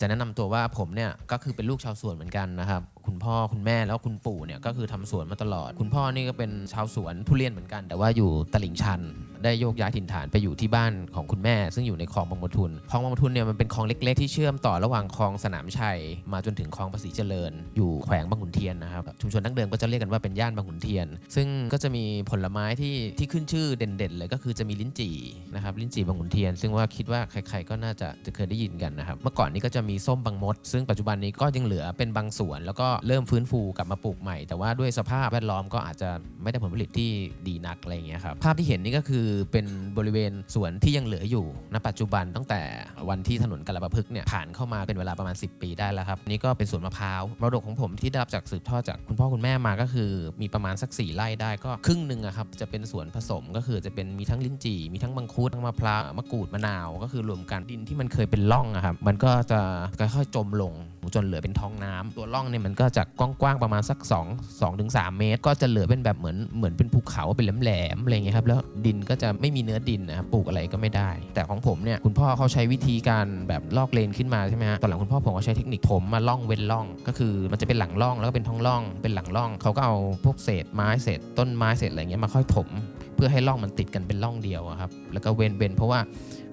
จะแนะนำตัวว่าผมเนี่ยก็คือเป็นลูกชาวสวนเหมือนกันนะครับ คุณพ่อคุณแม่แล้วคุณปู่เนี่ยก็คือทำสวนมาตลอด คุณพ่อนี่ก็เป็นชาวสวนทุเรียนเหมือนกัน แต่ว่าอยู่ตลิ่งชัน ได้โยกย้ายถิ่นฐานไปอยู่ที่บ้านของคุณแม่ ซึ่งอยู่ในคลองบางมทุนคลองบางมทุนเนี่ยมันเป็นคลองเล็ก ๆ ที่เชื่อมต่อระหว่างคลองสนามชัย มาจนถึงคลองภาษีเจริญ อยู่แขวงบางขุนเทียนนะครับชุมชนดั้งเดิมก็จะเรียกกันว่าเป็นย่านบางขุนเทียน ซึ่งก็จะมีผลไม้ที่ที่ขึ้นชื่อเด่นๆเลยก็คือจะมีลิ้นจี่นะครับลิ้นจี่บางขุนเทียน ซึ่งว่าคิดว่าใครๆก็น่าจะจะเคยได้ยินกันนะครับเมื่อก่อนนี้ก็จะมีส้มบางมด ซึ่งปัจจุบันนี้ก็ยังเหลือเป็นบางส่วน แล้วก็เริ่มฟื้นฟูกลับมาปลูกใหม่ แต่ว่าด้วยสภาพแวดล้อมก็อาจจะไม่ได้ผลผลิตที่ดีนักอะไรเงี้ยครับภาพที่เห็นนี่ก็คือือเป็นบริเวณสวนที่ยังเหลืออยู่ณปัจจุบันตั้งแต่วันที่ถนนกาลปะพฤกษ์เนี่ยผ่านเข้ามาเป็นเวลาประมาณ 10 ปีได้แล้วครับนี่ก็เป็นสวนมะพร้าวมรดกของผมที่ได้รับจากสืบทอดจากคุณพ่อคุณแม่มาก็คือ มีประมาณสัก 4ไร่ได้ก็ครึ่งหนึ่งอะครับจะเป็นสวนผสมก็คือจะเป็นมีทั้งลิ้นจี่มีทั้งมังคุดทั้งมะพร้าวมะกรูดมะนาว ก็คือรวมกันดินที่มันเคยเป็นร่องอะครับมันก็จะค่อยๆจมลง จนเหลือเป็นท้องน้ำตัวร่องเนี่ยมันก็จะกว้างๆประมาณสัก 2 2ถึง3เมตร ก็จะเหลือเป็นแบบเหมือนเหมือนเป็นภูเขาเป็นแหลมๆอะไรเงี้ยครับแล้วดินก็จะไม่มีเนื้อดินนะครับปลูกอะไรก็ไม่ได้ แต่ของผมเนี่ยคุณพ่อเขาใช้วิธีการแบบลอกเลนขึ้นมาใช่ไหมฮะตอนหลังคุณพ่อผมก็ใช้เทคนิคผมมาล่องเว้นล่อง ก็คือมันจะเป็นหลังล่องแล้วก็เป็นท้องล่อง เป็นหลังล่องเขาก็เอาพวกเศษไม้เศษต้นไม้เศษอะไรเงี้ยมาค่อยถม เพื่อให้ร่องมันติดกันเป็นร่องเดียวครับแล้วก็เว้นเว้นเพราะว่า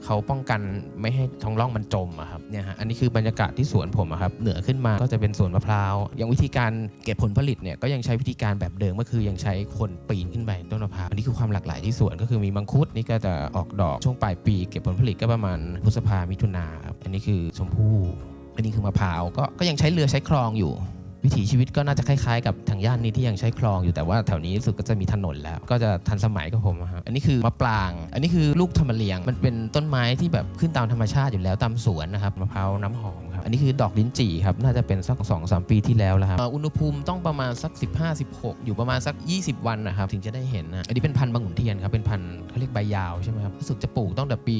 เขาป้องกันไม่ให้ท้องร่องมันจมอะครับเนี่ยฮะอันนี้คือบรรยากาศที่สวนผมอะครับเหนือขึ้นมาก็จะเป็นสวนมะพร้าวอย่างวิธีการเก็บผลผลิตเนี่ยก็ยังใช้วิธีการแบบเดิมก็คือยังใช้คนปีนขึ้นไปต้นมะพร้าวอันนี้คือความหลากหลายที่สวนก็คือมีมังคุดนี่ก็จะออกดอกช่วงปลายปี เก็บผลผลิตก็ประมาณพฤษภามิถุนาครับอันนี้คือชมพู่อันนี้คือมะพร้าวก็ก็ยังใช้เรือใช้คลองอยู่ วิถีชีวิตก็น่าจะคล้ายๆ กับทางย่านนี้ที่ยังใช้คลองอยู่แต่ว่าแถวนี้รู้สึกก็จะมีถนนแล้ว ก็จะทันสมัยกับผมอะฮะอันนี้คือมะปราง อันนี้คือลูกธรรมเลียง มันเป็นต้นไม้ที่แบบขึ้นตามธรรมชาติอยู่แล้วตามสวนนะครับมะพร้าวน้ำหอมครับอันนี้คือดอกลิ้นจี่ครับน่าจะเป็นสัก2อสปีที่แล้วแล้วครับอุณหภูมิต้องประมาณสัก 15-16 อยู่ประมาณสัก 20 วันนะครับถึงจะได้เห็นนะอันนี้เป็นพันธุ์บางขุนเทียนครับเป็นพันธุ์เขาเรียกใบยาวใช่ไหมครับรู้สึกจะปลูกตั้งแต่ปี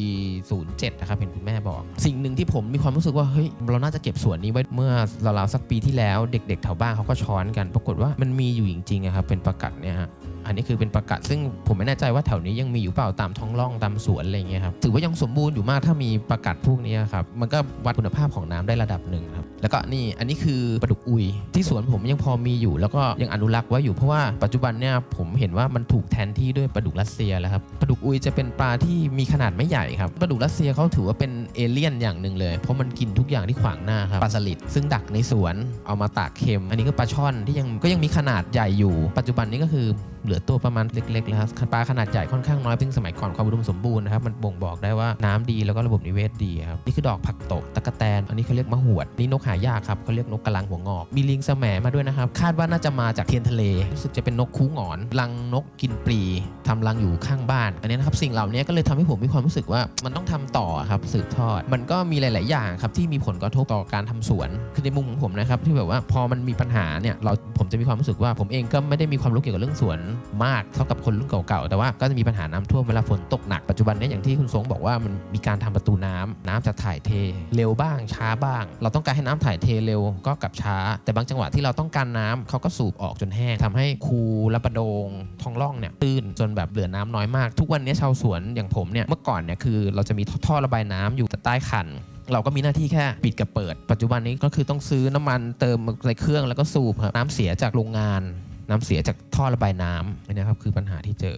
07นะครับเห็นคุณแม่บอก สิ่งหนึ่งที่ผมมีความรู้สึกว่าเฮ้ยเราน่าจะเก็บสวนนี้ไว้เมื่อราวๆสักปีที่แล้วเด็กๆแถวบ้านเขาก็ช้อนกัน ปรากฏว่ามันมีอยู่จริงๆครับเป็นประกัดเนี่ยฮะอันนี้คือเป็นประกาศซึ่งผมไม่แน่ใจว่าแถวนี้ยังมีอยู่เปล่าตามท้องร่องตามสวนอะไรอย่างเงี้ยครับถือว่ายังสมบูรณ์อยู่มากถ้ามีประกาศพวกนี้ครับมันก็วัดคุณภาพของน้ำได้ระดับหนึ่งครับ แล้วก็นี่อันนี้คือปลาดุกอุย ที่สวนผมยังพอมีอยู่ แล้วก็ยังอนุรักษ์ไว้อยู่เพราะว่าปัจจุบันเนี่ยผมเห็นว่ามันถูกแทนที่ด้วยปลาดุกรัสเซียแล้วครับปลาดุกอุยจะเป็นปลาที่มีขนาดไม่ใหญ่ครับปลาดุกรัสเซียเขาถือว่าเป็นเอเลี่ยนอย่างหนึ่งเลย เพราะมันกินทุกอย่างที่ขวางหน้าครับปลาสลิดซึ่งดักในสวนเอามาตากเค็ม อันนี้ก็ปลาช่อนที่ยังก็ยังมีขนาดใหญ่อยู่ ปัจจุบันนี้ก็คือเหลือตัวประมาณเล็กๆแล้วครับปลาขนาดใหญ่ค่อนข้างน้อยซึ่งสมัยก่อนความอุดมสมบูรณ์นะครับมันบ่งบอกได้ว่าน้ำดีแล้วก็ระบบนิเวศดีครับนี่คือดอกผักตบตะกะแตน อันนี้เขาเรียกมะหวด นี่นกหายากครับเขาเรียกนกกระลังหัวงอก มีลิงแสมมาด้วยนะครับ คาดว่าน่าจะมาจากเทียนทะเลรู้สึกจะเป็นนกคูหงอนรังนกกินปลีทำรังอยู่ข้างบ้าน อันนี้นะครับสิ่งเหล่านี้ก็เลยทำให้ผมมีความรู้สึกว่ามันต้องทำต่อครับสืบทอด มันก็มีหลาย ๆ อย่างครับที่มีผลกระทบต่อการทำสวน คือในมุมของผมนะครับที่แบบว่าพอมันมีปัญหาเนี่ยเราผมจะมีความรู้สึกว่าผมเองก็ไม่ได้มีความรู้เกี่ยวกับเรื่องสวนมากเท่ากับคนรุ่นเก่าๆ แต่ว่าก็จะมีปัญหาน้ำท่วมเวลาฝนตกหนักปัจจุบันนี้อย่างที่คุณสงบอกว่ามันมีการทำประตูน้ำน้ำจะถ่ายเท เร็วบ้างช้าบ้าง เราต้องการให้น้ำถ่ายเทเร็วก็กลับช้า แต่บางจังหวะที่เราต้องการน้ำเขาก็สูบออกจนแห้งทำให้คูและประโดงท้องร่องเนี่ยตื้นจนแบบเหลือน้ำน้อยมาก ทุกวันนี้ชาวสวนอย่างผมเนี่ยเมื่อก่อนเนี่ยคือเราจะมีท่อระบายน้ำอยู่ใต้คันเราก็มีหน้าที่แค่ปิดกับเปิด ปัจจุบันนี้ก็คือต้องซื้อน้ำมันเติมในเครื่องแล้วก็สูบครับน้ำเสียจากโรงงาน น้ำเสียจากท่อระบายน้ำอันนี้ครับคือปัญหาที่เจอ